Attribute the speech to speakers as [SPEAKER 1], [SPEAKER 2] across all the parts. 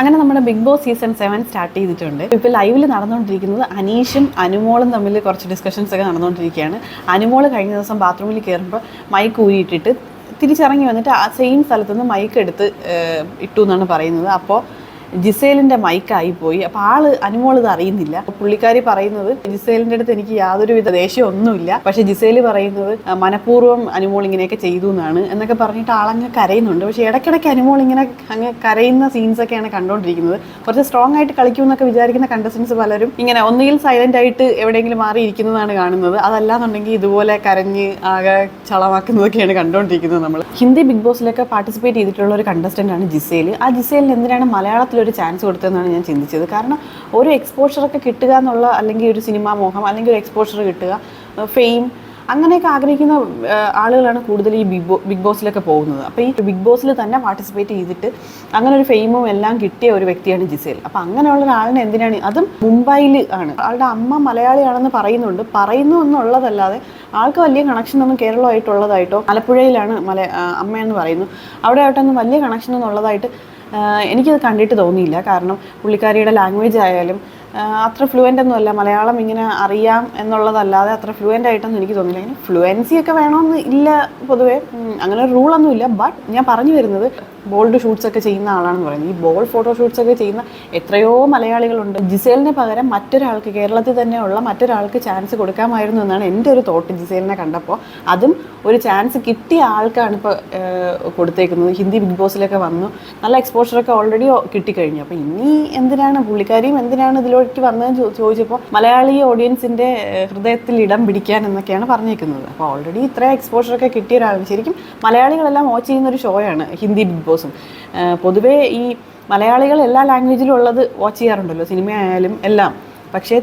[SPEAKER 1] അങ്ങനെ നമ്മുടെ Bigg Boss season seven start ചെയ്തിട്ടുണ്ട്. ഇപ്പോൾ ലൈവിൽ നടന്നുകൊണ്ടിരിക്കുന്നത് അനീഷും അനുമോളും തമ്മിൽ കുറച്ച് ഡിസ്കഷൻസ് ഒക്കെ നടന്നുകൊണ്ടിരിക്കുകയാണ്. അനുമോൾ കഴിഞ്ഞ ദിവസം ബാത്റൂമിൽ കയറുമ്പോൾ മൈക്ക് ഊരിയിട്ടിട്ട് തിരിച്ചിറങ്ങി വന്നിട്ട് ആ സെയിം സ്ഥലത്തുനിന്ന് മൈക്ക് എടുത്ത് ഇട്ടു എന്നാണ് പറയുന്നത്. അപ്പോൾ ജിസേലിന്റെ മൈക്കായി പോയി. അപ്പോൾ ആൾ അനുമോൾ ഇത് അറിയുന്നില്ല. പുള്ളിക്കാരി പറയുന്നത് ജിസേലിന്റെ അടുത്ത് എനിക്ക് യാതൊരുവിധ ദേഷ്യം ഒന്നുമില്ല. പക്ഷെ ജിസേൽ പറയുന്നത് "ആ, മനഃപൂർവം അനുമോൾ ഇങ്ങനെയൊക്കെ ചെയ്തു എന്നാണ് എന്നൊക്കെ പറഞ്ഞിട്ട് ആളങ്ങ് കരയുന്നുണ്ട്. പക്ഷെ ഇടയ്ക്കിടയ്ക്ക് അനുമോൾ ഇങ്ങനെ അങ്ങ് കരയുന്ന സീൻസൊക്കെയാണ് കണ്ടുകൊണ്ടിരിക്കുന്നത് കുറച്ച് സ്ട്രോങ് ആയിട്ട് കളിക്കുമെന്നൊക്കെ വിചാരിക്കുന്ന കണ്ടസ്റ്റൻസ് പലരും ഇങ്ങനെ ഒന്നുകിൽ സൈലന്റ് ആയിട്ട് എവിടെയെങ്കിലും മാറി ഇരിക്കുന്നതാണ് കാണുന്നത്. അതല്ലാന്നുണ്ടെങ്കിൽ ഇതുപോലെ കരഞ്ഞ് ആകെ ചളമാക്കുന്നതൊക്കെയാണ് കണ്ടുകൊണ്ടിരിക്കുന്നത് നമ്മൾ ഹിന്ദി ബിഗ് ബോസിലൊക്കെ പാർട്ടിസിപ്പേറ്റ് ചെയ്തിട്ടുള്ള ഒരു കണ്ടസ്റ്റന്റ് ആണ് ജിസേൽ ആ ജിസേലിന് എന്തിനാണ് മലയാളത്തിൽ ഒരു ചാൻസ് കൊടുത്തതെന്നാണ് ഞാൻ ചിന്തിച്ചത്. കാരണം ഒരു എക്സ്പോഷറൊക്കെ കിട്ടുക എന്നുള്ള അല്ലെങ്കിൽ ഒരു സിനിമാ മോഹം അല്ലെങ്കിൽ ഒരു എക്സ്പോഷർ കിട്ടുക ഫെയിം അങ്ങനെയൊക്കെ ആഗ്രഹിക്കുന്ന ആളുകളാണ് കൂടുതൽ ഈ ബിഗ് ബോ ബിഗ് ബോസിലൊക്കെ പോകുന്നത്. അപ്പോൾ ഈ ബിഗ് ബോസിൽ തന്നെ പാർട്ടിസിപ്പേറ്റ് ചെയ്തിട്ട് അങ്ങനെ ഒരു ഫെയിമും എല്ലാം കിട്ടിയ ഒരു വ്യക്തിയാണ് ജിസേൽ. അപ്പോൾ അങ്ങനെയുള്ള ഒരാളിനെ എന്തിനാണ്? അതും മുംബൈയിൽ ആണ്. ആളുടെ അമ്മ മലയാളിയാണെന്ന് പറയുന്നുണ്ട്. പറയുന്നു എന്നുള്ളതല്ലാതെ ആൾക്ക് വലിയ കണക്ഷൻ ഒന്നും കേരളമായിട്ടുള്ളതായിട്ടോ ആലപ്പുഴയിലാണ് മല അമ്മയെന്ന് പറയുന്നു. അവിടെ ആയിട്ടൊന്നും വലിയ കണക്ഷൻ ഒന്നുള്ളതായിട്ട് ആ, എനിക്കത് കണ്ടിട്ട് തോന്നിയില്ല. കാരണം പുള്ളിക്കാരിയുടെ ലാംഗ്വേജ് ആയാലും അത്ര ഫ്ലുവന്റ് ഒന്നുമല്ല മലയാളം ഇങ്ങനെ അറിയാം എന്നുള്ളതല്ലാതെ അത്ര ഫ്ലുവന്റ് ആയിട്ടൊന്നും എനിക്ക് തോന്നില്ല. ഇങ്ങനെ ഫ്ലുവൻസി ഒക്കെ വേണമെന്ന് ഇല്ല പൊതുവേ. അങ്ങനെ ഒരു റൂളൊന്നും ഇല്ല. ബട്ട് ഞാൻ പറഞ്ഞു വരുന്നത് ബോൾഡ് ഷൂട്ട്സ് ഒക്കെ ചെയ്യുന്ന ആളാണെന്ന് പറയുന്നത്. ഈ ബോൾ ഫോട്ടോ ഷൂട്ട്സ് ഒക്കെ ചെയ്യുന്ന എത്രയോ മലയാളികളുണ്ട്. ജിസേലിന് പകരം മറ്റൊരാൾക്ക് കേരളത്തിൽ തന്നെയുള്ള മറ്റൊരാൾക്ക് ചാൻസ് കൊടുക്കാമായിരുന്നു എന്നാണ് എന്റെ ഒരു തോട്ട് ജിസേലിനെ കണ്ടപ്പോൾ. അതും ഒരു ചാൻസ് കിട്ടിയ ആൾക്കാണ് ഇപ്പോൾ കൊടുത്തേക്കുന്നത്. ഹിന്ദി ബിഗ് ബോസിലൊക്കെ വന്നു. നല്ല എക്സ്പോഷറൊക്കെ ഓൾറെഡി കിട്ടിക്കഴിഞ്ഞു. അപ്പോൾ ഇനി എന്തിനാണ് പുള്ളിക്കാരിയും എന്തിനാണ് ഇതിലോട്ട് വന്നതെന്ന് ചോദിച്ചപ്പോൾ മലയാളി ഓഡിയൻസിന്റെ ഹൃദയത്തിൽ ഇടം പിടിക്കാൻ എന്നൊക്കെയാണ് പറഞ്ഞിരിക്കുന്നത് അപ്പോൾ ഓൾറെഡി ഇത്ര എക്സ്പോഷറൊക്കെ കിട്ടിയ ഒരാളാണ്. ശരിക്കും മലയാളികളെല്ലാം വാച്ച് ചെയ്യുന്ന ഒരു ഷോയാണ് ഹിന്ദി ബിഗ് ബോസും. പൊതുവേ ഈ മലയാളികൾ എല്ലാ ലാംഗ്വേജിലും ഉള്ളത് വാച്ച് ചെയ്യാറുണ്ടല്ലോ സിനിമ ആയാലും എല്ലാം. പക്ഷേ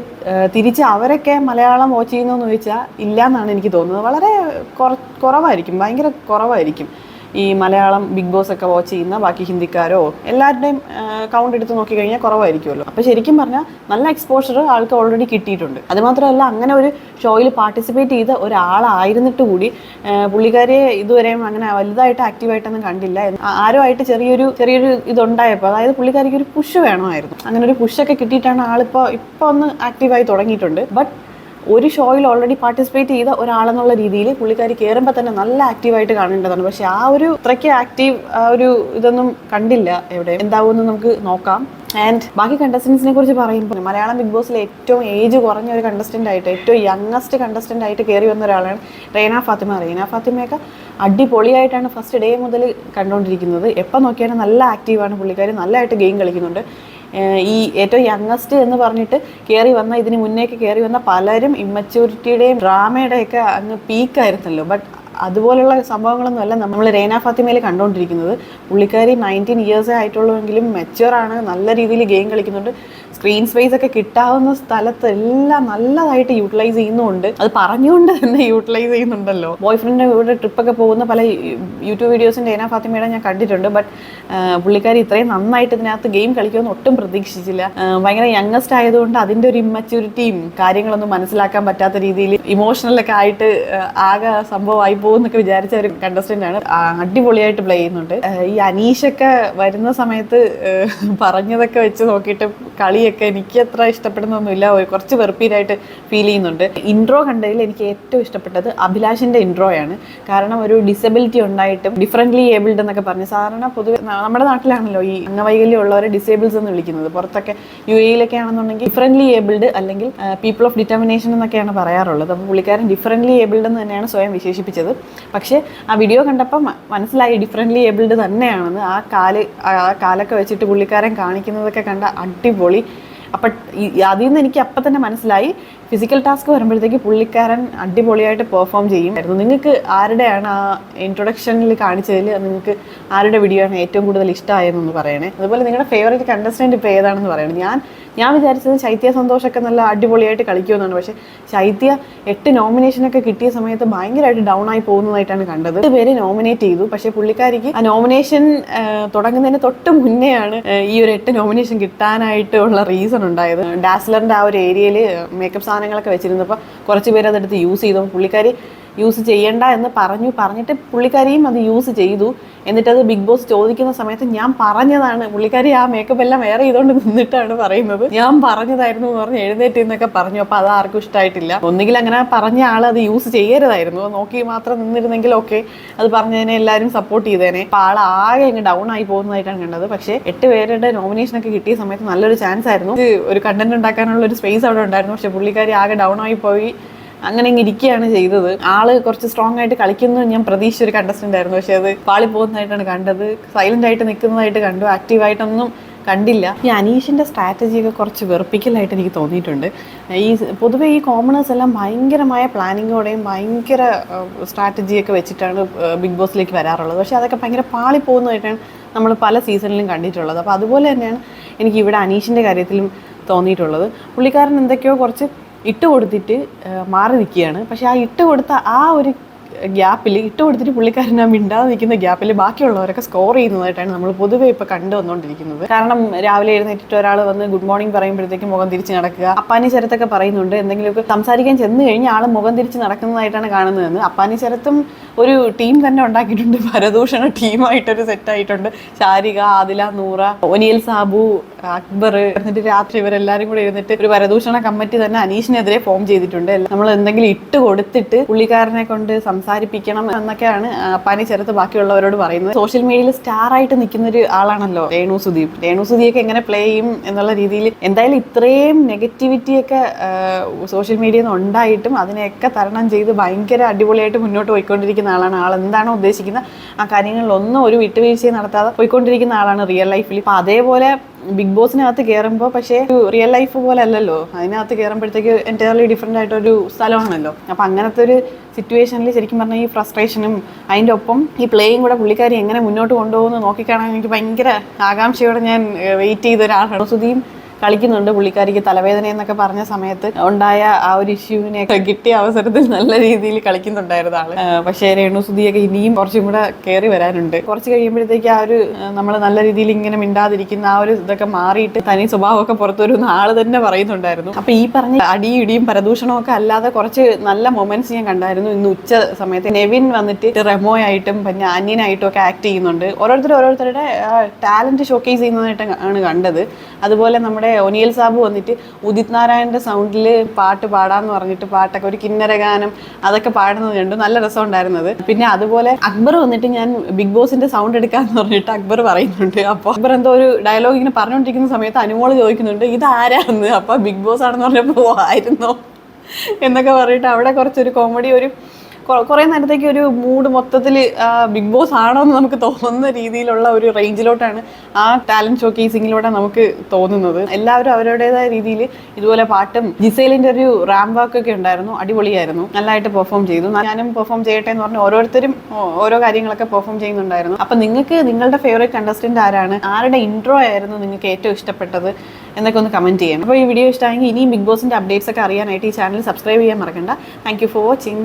[SPEAKER 1] തിരിച്ച് അവരൊക്കെ മലയാളം വാച്ച് ചെയ്യുന്നതെന്ന് ചോദിച്ചാൽ ഇല്ല എന്നാണ് എനിക്ക് തോന്നുന്നത്. വളരെ കുറ കുറവായിരിക്കും ഭയങ്കര കുറവായിരിക്കും. ഈ മലയാളം ബിഗ് ബോസ് ഒക്കെ വാച്ച് ചെയ്യുന്ന ബാക്കി ഹിന്ദിക്കാരോ എല്ലാവരുടെയും കൗണ്ട് എടുത്ത് നോക്കിക്കഴിഞ്ഞാൽ കുറവായിരിക്കുമല്ലോ. അപ്പോൾ ശരിക്കും പറഞ്ഞാൽ നല്ല എക്സ്പോഷർ ആൾക്ക് ഓൾറെഡി കിട്ടിയിട്ടുണ്ട്. അതുമാത്രമല്ല അങ്ങനെ ഒരു ഷോയിൽ പാർട്ടിസിപ്പേറ്റ് ചെയ്ത ഒരാളായിരുന്നിട്ട് കൂടി പുള്ളിക്കാരെ ഇതുവരെയും അങ്ങനെ വലുതായിട്ട് ആക്റ്റീവായിട്ടൊന്നും കണ്ടില്ല. ആ- ആരോ ആയിട്ട് ചെറിയൊരു ചെറിയൊരു ഇതുണ്ടായപ്പോൾ അതായത് പുള്ളിക്കാരിക്ക് ഒരു പുഷ് വേണമായിരുന്നു. അങ്ങനെ ഒരു പുഷൊക്കെ കിട്ടിയിട്ടാണ് ആളിപ്പോൾ ഇപ്പോൾ ഒന്ന് ആക്റ്റീവായി തുടങ്ങിയിട്ടുണ്ട്. ബട്ട് ഒരു ഷോയിൽ ഓൾറെഡി പാർട്ടിസിപ്പേറ്റ് ചെയ്ത ഒരാളെന്നുള്ള രീതിയിൽ പുള്ളിക്കാരി കയറുമ്പോൾ തന്നെ നല്ല ആക്റ്റീവായിട്ട് കാണേണ്ടതാണ്. പക്ഷെ ആ ഒരു ഇത്രയ്ക്ക് ആക്റ്റീവ് ആ ഒരു ഇതൊന്നും കണ്ടില്ല എവിടെ. എന്താവുമെന്ന് നമുക്ക് നോക്കാം. ആൻഡ് ബാക്കി കണ്ടസ്റ്റൻസിനെ കുറിച്ച് പറയുമ്പോൾ മലയാളം ബിഗ് ബോസിലെ ഏറ്റവും ഏജ് കുറഞ്ഞ ഒരു കണ്ടസ്റ്റന്റ് ആയിട്ട് ഏറ്റവും യങ്ങസ്റ്റ് കണ്ടസ്റ്റന്റ് ആയിട്ട് കയറി വന്ന ഒരാളാണ് റേന ഫാത്തിമ. റേന ഫാത്തിമയൊക്കെ അടിപൊളിയായിട്ടാണ് ഫസ്റ്റ് ഡേ മുതൽ കണ്ടുകൊണ്ടിരിക്കുന്നത് എപ്പോൾ നോക്കിയാലും നല്ല ആക്റ്റീവാണ് പുള്ളിക്കാർ നല്ലതായിട്ട് ഗെയിം കളിക്കുന്നുണ്ട്. ഈ ഏറ്റവും യങ്ങസ്റ്റ് എന്ന് പറഞ്ഞിട്ട് കയറി വന്ന ഇതിന് മുന്നേക്ക് കയറി വന്ന പലരും ഇമ്മച്യൂരിറ്റിയുടെയും ഡ്രാമയുടെയൊക്കെ അങ്ങ് പീക്കായിരുന്നല്ലോ ബട്ട് അതുപോലുള്ള സംഭവങ്ങളൊന്നുമല്ല നമ്മൾ റേന ഫാത്തിമയിൽ കണ്ടുകൊണ്ടിരിക്കുന്നത് പുള്ളിക്കാരി നയന്റീൻ ഇയേഴ്സേ ആയിട്ടുള്ളൂവെങ്കിലും മെച്ചുവർ ആണ് നല്ല രീതിയിൽ ഗെയിം കളിക്കുന്നുണ്ട്. സ്ക്രീൻ സ്പേസ് ഒക്കെ കിട്ടാവുന്ന സ്ഥലത്ത് എല്ലാം നല്ലതായിട്ട് യൂട്ടിലൈസ് ചെയ്യുന്നുണ്ട്. അത് പറഞ്ഞുകൊണ്ട് തന്നെ യൂട്ടിലൈസ് ചെയ്യുന്നുണ്ടല്ലോ. ബോയ് ഫ്രണ്ടിന്റെ കൂടെ ട്രിപ്പൊക്കെ പോകുന്ന പല യൂട്യൂബ് വീഡിയോസിന്റെ ഏനാ ഫാത്തിമയുടെ ഞാൻ കണ്ടിട്ടുണ്ട്. ബട്ട് പുള്ളിക്കാരി ഇത്രയും നന്നായിട്ട് ഇതിനകത്ത് ഗെയിം കളിക്കുമെന്ന് ഒട്ടും പ്രതീക്ഷിച്ചില്ല. ഭയങ്കര യങ്ങസ്റ്റ് ആയതുകൊണ്ട് അതിന്റെ ഒരു ഇമ്മച്യൂരിറ്റിയും കാര്യങ്ങളൊന്നും മനസ്സിലാക്കാൻ പറ്റാത്ത രീതിയിൽ ഇമോഷണലൊക്കെ ആയിട്ട് ആകെ സംഭവമായി പോകുന്നൊക്കെ വിചാരിച്ച ഒരു കണ്ടസ്റ്റന്റ് ആണ്. അടിപൊളിയായിട്ട് പ്ലേ ചെയ്യുന്നുണ്ട്. ഈ അനീഷൊക്കെ വരുന്ന സമയത്ത് പറഞ്ഞതൊക്കെ വെച്ച് നോക്കിയിട്ട് കളിയൊക്കെ എനിക്ക് അത്ര ഇഷ്ടപ്പെടുന്നൊന്നുമില്ല. കുറച്ച് വെറുപ്പീരായിട്ട് ഫീൽ ചെയ്യുന്നുണ്ട്. ഇൻട്രോ കണ്ടതിൽ എനിക്ക് ഏറ്റവും ഇഷ്ടപ്പെട്ടത് അഭിലാഷിന്റെ ഇൻട്രോയാണ് കാരണം ഒരു ഡിസബിലിറ്റി ഉണ്ടായിട്ടും ഡിഫറെന്റ്ലി ഏബിൾഡ് എന്നൊക്കെ പറഞ്ഞു സാധാരണ പൊതുവെ നമ്മുടെ നാട്ടിലാണല്ലോ ഈ അംഗവൈകല്യം ഉള്ളവരെ ഡിസേബിൾസ് എന്ന് വിളിക്കുന്നത്. പുറത്തൊക്കെ യു എയിലൊക്കെ ആണെന്നുണ്ടെങ്കിൽ ഡിഫറെന്റ്ലി ഏബിൾഡ് അല്ലെങ്കിൽ പീപ്പിൾ ഓഫ് ഡിറ്റർമിനേഷൻ എന്നൊക്കെയാണ് പറയാറുള്ളത്. അപ്പോൾ പുള്ളിക്കാരൻ ഡിഫറെന്റ്ലി ഏബിൾഡ് എന്ന് തന്നെയാണ് സ്വയം വിശേഷിപ്പിച്ചത്. പക്ഷേ ആ വീഡിയോ കണ്ടപ്പോൾ മനസ്സിലായി ഡിഫറെന്റ്ലി ഏബിൾഡ് തന്നെയാണെന്ന്. ആ കാൽ ആ കാലൊക്കെ വെച്ചിട്ട് പുള്ളിക്കാരൻ കാണിക്കുന്നതൊക്കെ കണ്ട അടിപൊളി അപ്പം അതിൽ നിന്ന് എനിക്ക് അപ്പം തന്നെ മനസ്സിലായി ഫിസിക്കൽ ടാസ്ക് വരുമ്പോഴത്തേക്ക് പുള്ളിക്കാരൻ അടിപൊളിയായിട്ട് പെർഫോം ചെയ്യും നിങ്ങൾക്ക് ആരുടെയാണ് ആ ഇൻട്രൊഡക്ഷനിൽ കാണിച്ചതിൽ നിങ്ങൾക്ക് ആരുടെ വീഡിയോ ആണ് ഏറ്റവും കൂടുതൽ ഇഷ്ടമായതെന്ന് പറയണേ? അതുപോലെ നിങ്ങളുടെ ഫേവറേറ്റ് കണ്ടസ്റ്റന്റ് ഇപ്പോൾ ഏതാണെന്ന് പറയണേ? ഞാൻ ഞാൻ വിചാരിച്ചത് ശൈത്യ സന്തോഷമൊക്കെ നല്ല അടിപൊളിയായിട്ട് കളിക്കുമെന്നാണ്. പക്ഷേ ശൈത്യ എട്ട് നോമിനേഷനൊക്കെ കിട്ടിയ സമയത്ത് ഭയങ്കരമായിട്ട് ഡൗൺ ആയി പോകുന്നതായിട്ടാണ് കണ്ടത്. എട്ട് പേര് നോമിനേറ്റ് ചെയ്തു. പക്ഷേ പുള്ളിക്കാരിക്ക് ആ നോമിനേഷൻ തുടങ്ങുന്നതിന് തൊട്ട് മുന്നെയാണ് ഈ ഒരു എട്ട് നോമിനേഷൻ കിട്ടാനായിട്ടുള്ള റീസൺ ഉണ്ടായത്. ഡാസ്ലറിന്റെ ആ ഒരു ഏരിയയിൽ മേക്കപ്പ് സാധനങ്ങളൊക്കെ വെച്ചിരുന്നപ്പോൾ കുറച്ച് പേര് അതെടുത്ത് യൂസ് ചെയ്തു. പുള്ളിക്കാരി യൂസ് ചെയ്യണ്ട എന്ന് പറഞ്ഞു പറഞ്ഞിട്ട് പുള്ളിക്കാരിയും അത് യൂസ് ചെയ്തു. എന്നിട്ടത് ബിഗ് ബോസ് ചോദിക്കുന്ന സമയത്ത് ഞാൻ പറഞ്ഞതാണ് പുള്ളിക്കാരി ആ മേക്കപ്പ് എല്ലാം വേറെ ചെയ്തുകൊണ്ട് നിന്നിട്ടാണ് പറയുന്നത്. ഞാൻ പറഞ്ഞതായിരുന്നു എന്ന് പറഞ്ഞ് എഴുന്നേറ്റ് എന്നൊക്കെ പറഞ്ഞു. അപ്പോൾ അത് ആർക്കും ഇഷ്ടമായിട്ടില്ല ഒന്നുകിൽ അങ്ങനെ പറഞ്ഞ ആൾ അത് യൂസ് ചെയ്യരുതായിരുന്നു. നോക്കി മാത്രം നിന്നിരുന്നെങ്കിൽ ഓക്കെ അത് പറഞ്ഞതിനെ എല്ലാവരും സപ്പോർട്ട് ചെയ്തേനെ. അപ്പോൾ ആൾ ആകെ അങ്ങ് ഡൗൺ ആയി പോകുന്നതായിട്ടാണ് കണ്ടത്. പക്ഷേ എട്ട് പേരുടെ നോമിനേഷൻ ഒക്കെ കിട്ടിയ സമയത്ത് നല്ലൊരു ചാൻസ് ആയിരുന്നു. ഒരു കണ്ടന്റ് ഉണ്ടാക്കാനുള്ള ഒരു സ്പേസ് അവിടെ ഉണ്ടായിരുന്നു. പക്ഷേ പുള്ളിക്കാരി ആകെ ഡൗൺ ആയി പോയി. അങ്ങനെ ഇങ്ങ് ഇരിക്കുകയാണ് ചെയ്തത്. ആൾ കുറച്ച് സ്ട്രോങ് ആയിട്ട് കളിക്കുന്നു ഞാൻ പ്രതീക്ഷിച്ച ഒരു കണ്ടസ്റ്റന്റ് ആയിരുന്നു. പക്ഷെ അത് പാളി പോകുന്നതായിട്ടാണ് കണ്ടത്. സൈലന്റ് ആയിട്ട് നിൽക്കുന്നതായിട്ട് കണ്ടു. ആക്റ്റീവായിട്ടൊന്നും കണ്ടില്ല. ഈ അനീഷിന്റെ സ്ട്രാറ്റജിയൊക്കെ കുറച്ച് വെറുപ്പിക്കലായിട്ട് എനിക്ക് തോന്നിയിട്ടുണ്ട്. ഈ പൊതുവേ ഈ കോമണേഴ്സ് എല്ലാം ഭയങ്കരമായ പ്ലാനിങ്ങോടെയും ഭയങ്കര സ്ട്രാറ്റജിയൊക്കെ വെച്ചിട്ടാണ് ബിഗ് ബോസിലേക്ക് വരാറുള്ളത്. പക്ഷേ അതൊക്കെ ഭയങ്കര പാളി പോകുന്നതായിട്ടാണ് നമ്മൾ പല സീസണിലും കണ്ടിട്ടുള്ളത്. അപ്പോൾ അതുപോലെ തന്നെയാണ് എനിക്ക് ഇവിടെ അനീഷിന്റെ കാര്യത്തിലും തോന്നിയിട്ടുള്ളത്. പുള്ളിക്കാരൻ എന്തൊക്കെയോ കുറച്ച് ഇട്ട് കൊടുത്തിട്ട് മാറി നിൽക്കുകയാണ്. പക്ഷേ ആ ഇട്ട് കൊടുത്ത ആ ഒരു ഗ്യാപ്പിൽ ഇട്ട് കൊടുത്തിട്ട് പുള്ളിക്കാരൻ ആ മിണ്ടാതെ നിൽക്കുന്ന ഗ്യാപ്പിൽ ബാക്കിയുള്ളവരൊക്കെ സ്കോർ ചെയ്യുന്നതായിട്ടാണ് നമ്മൾ പൊതുവേ ഇപ്പോൾ കണ്ടു വന്നുകൊണ്ടിരിക്കുന്നത്. കാരണം രാവിലെ എഴുന്നേറ്റിട്ട് ഒരാൾ വന്ന് ഗുഡ് മോർണിംഗ് പറയുമ്പോഴത്തേക്ക് മുഖം തിരിച്ച് നടക്കുക. അപ്പാനി ശരത്തൊക്കെ പറയുന്നുണ്ട്. എന്തെങ്കിലുമൊക്കെ സംസാരിക്കാൻ ചെന്ന് കഴിഞ്ഞാൽ ആൾ മുഖം തിരിച്ച് നടക്കുന്നതായിട്ടാണ് കാണുന്നതെന്ന്. അപ്പാനി ശരത്തും ഒരു ടീം തന്നെ ഉണ്ടാക്കിയിട്ടുണ്ട്. ഭരദൂഷണ ടീമായിട്ടൊരു സെറ്റായിട്ടുണ്ട് ശാരിക ആദില നൂറ ഒനിയൽ സാബു അക്ബർ എന്നിട്ട് രാത്രി ഇവരെല്ലാരും കൂടെ ഇരുന്നിട്ട് ഒരു പരദൂഷണ കമ്മിറ്റി തന്നെ അനീഷിനെതിരെ ഫോം ചെയ്തിട്ടുണ്ട്. നമ്മൾ എന്തെങ്കിലും ഇട്ട് കൊടുത്തിട്ട് പുള്ളിക്കാരനെ കൊണ്ട് സംസാരിപ്പിക്കണം എന്നൊക്കെയാണ് പനി ചെറുത്ത് ബാക്കിയുള്ളവരോട് പറയുന്നത്. സോഷ്യൽ മീഡിയയിൽ സ്റ്റാർ ആയിട്ട് നിൽക്കുന്ന ഒരു ആളാണല്ലോ രേണു സുദീപ്. രേണു സുദീപ് എങ്ങനെ പ്ലേ ചെയ്യും എന്നുള്ള രീതിയിൽ എന്തായാലും ഇത്രയും നെഗറ്റിവിറ്റി ഒക്കെ സോഷ്യൽ മീഡിയയിൽ നിന്ന് ഉണ്ടായിട്ടും അതിനെയൊക്കെ തരണം ചെയ്ത് ഭയങ്കര അടിപൊളിയായിട്ട് മുന്നോട്ട് പോയിക്കൊണ്ടിരിക്കുന്ന ആളാണ്. ആൾ എന്താണോ ഉദ്ദേശിക്കുന്നത്? ആ കാര്യങ്ങളിലൊന്നും ഒരു വിട്ടുവീഴ്ചയും നടത്താതെ പോയിക്കൊണ്ടിരിക്കുന്ന ആളാണ് റിയൽ ലൈഫിൽ അപ്പോൾ അതേപോലെ ബിഗ് ബോസിനകത്ത് കയറുമ്പോൾ പക്ഷേ ഒരു റിയൽ ലൈഫ് പോലെ അല്ലല്ലോ അതിനകത്ത് കയറുമ്പോഴത്തേക്ക് എന്റയർലി ഡിഫറെന്റ് ആയിട്ടൊരു സ്ഥലമാണല്ലോ. അപ്പം അങ്ങനത്തെ ഒരു സിറ്റുവേഷനിൽ ശരിക്കും പറഞ്ഞാൽ ഈ ഫ്രസ്ട്രേഷനും അതിന്റെ ഒപ്പം ഈ പ്ലേയും കൂടെ പുള്ളിക്കാരി എങ്ങനെ മുന്നോട്ട് കൊണ്ടുപോകുന്നു നോക്കിക്കാണാൻ എനിക്ക് ഭയങ്കര ആകാംക്ഷയോടെ ഞാൻ വെയിറ്റ് ചെയ്ത ഒരാളാണ്. സുധിയും കളിക്കുന്നുണ്ട്. പുള്ളിക്കാരിക്ക് തലവേദന എന്നൊക്കെ പറഞ്ഞ സമയത്ത് ഉണ്ടായ ആ ഒരു ഇഷ്യൂവിനെ കിട്ടിയ അവസരത്തിൽ നല്ല രീതിയിൽ കളിക്കുന്നുണ്ടായിരുന്നു ആൾ. പക്ഷേ രേണു സുധിയൊക്കെ ഇനിയും കുറച്ചും കൂടെ കയറി വരാനുണ്ട്. കുറച്ച് കഴിയുമ്പോഴത്തേക്ക് ആ ഒരു നമ്മൾ നല്ല രീതിയിൽ ഇങ്ങനെ മിണ്ടാതിരിക്കുന്ന ആ ഒരു ഇതൊക്കെ മാറിയിട്ട് തനി സ്വഭാവമൊക്കെ പുറത്തു വരുന്ന ആൾ തന്നെ പറയുന്നുണ്ടായിരുന്നു. അപ്പൊ ഈ പറഞ്ഞ അടിയും ഇടിയും പരദൂഷണവും ഒക്കെ അല്ലാതെ കുറച്ച് നല്ല മൊമെന്റ്സ് ഞാൻ കണ്ടായിരുന്നു ഇന്ന് ഉച്ച സമയത്ത്. നെവിൻ വന്നിട്ട് റെമോ ആയിട്ടും പിന്നെ അന്യനായിട്ടും ഒക്കെ ആക്ട് ചെയ്യുന്നുണ്ട്. ഓരോരുത്തർ ഓരോരുത്തരുടെ ടാലന്റ് ഷോക്കേസ് ചെയ്യുന്നതായിട്ട് ആണ് കണ്ടത്. അതുപോലെ നമ്മുടെ ഒനിയൽ സാബു വന്നിട്ട് ഉദിത് നാരായണന്റെ സൗണ്ടിൽ പാട്ട് പാടാന്ന് പറഞ്ഞിട്ട് പാട്ടൊക്കെ ഒരു കിന്നര ഗാനം അതൊക്കെ പാടുന്നത് കണ്ടു. നല്ല രസം ഉണ്ടായിരുന്നത്. പിന്നെ അതുപോലെ അക്ബർ വന്നിട്ട് ഞാൻ ബിഗ് ബോസിന്റെ സൗണ്ട് എടുക്കാന്ന് പറഞ്ഞിട്ട് അക്ബർ പറയുന്നുണ്ട്. അപ്പോൾ അക്ബർ എന്തോ ഒരു ഡയലോഗ് ഇങ്ങനെ പറഞ്ഞുകൊണ്ടിരിക്കുന്ന സമയത്ത് അനുമോൾ ചോദിക്കുന്നുണ്ട് ഇത് ആരാന്ന് അപ്പൊ ബിഗ് ബോസ് ആണെന്ന് പറഞ്ഞപ്പോൾ ആയിരുന്നോ? എന്നൊക്കെ പറഞ്ഞിട്ട് അവിടെ കുറച്ചൊരു കോമഡി ഒരു കുറേ നേരത്തേക്ക് ഒരു മൂഡ് മൊത്തത്തിൽ ബിഗ് ബോസ് ആണോ എന്ന് നമുക്ക് തോന്നുന്ന രീതിയിലുള്ള ഒരു റേഞ്ചിലോട്ടാണ് ആ ടാലന്റ് ഷോക്കേസിങ്ങിലൂടെ നമുക്ക് തോന്നുന്നത്. എല്ലാവരും അവരുടേതായ രീതിയിൽ ഇതുപോലെ പാട്ടും ജിസൈലിന്റെ ഒരു റാം വാക്ക് ഒക്കെ ഉണ്ടായിരുന്നു അടിപൊളിയായിരുന്നു. നല്ലതായിട്ട് പെർഫോം ചെയ്തു. ഞാനും പെർഫോം ചെയ്യട്ടെ എന്ന് പറഞ്ഞ് ഓരോരുത്തരും ഓരോ കാര്യങ്ങളൊക്കെ പെർഫോം ചെയ്യുന്നുണ്ടായിരുന്നു. അപ്പൊ നിങ്ങൾക്ക് നിങ്ങളുടെ ഫേവറേറ്റ് കണ്ടസ്റ്റന്റ് ആരാണ്? ആരുടെ ഇൻട്രോ ആയിരുന്നു നിങ്ങൾക്ക് ഏറ്റവും ഇഷ്ടപ്പെട്ടത്? എന്നൊക്കെ ഒന്ന് കമന്റ് ചെയ്യണം. അപ്പോൾ ഈ വീഡിയോ ഇഷ്ടമായെങ്കിൽ ഇനിയും ബിഗ് ബോസിന്റെ അപ്ഡേറ്റ്സ് ഒക്കെ അറിയാനായിട്ട് ഈ ചാനൽ സബ്സ്ക്രൈബ് ചെയ്യാൻ മറക്കണ്ട. Thank you for watching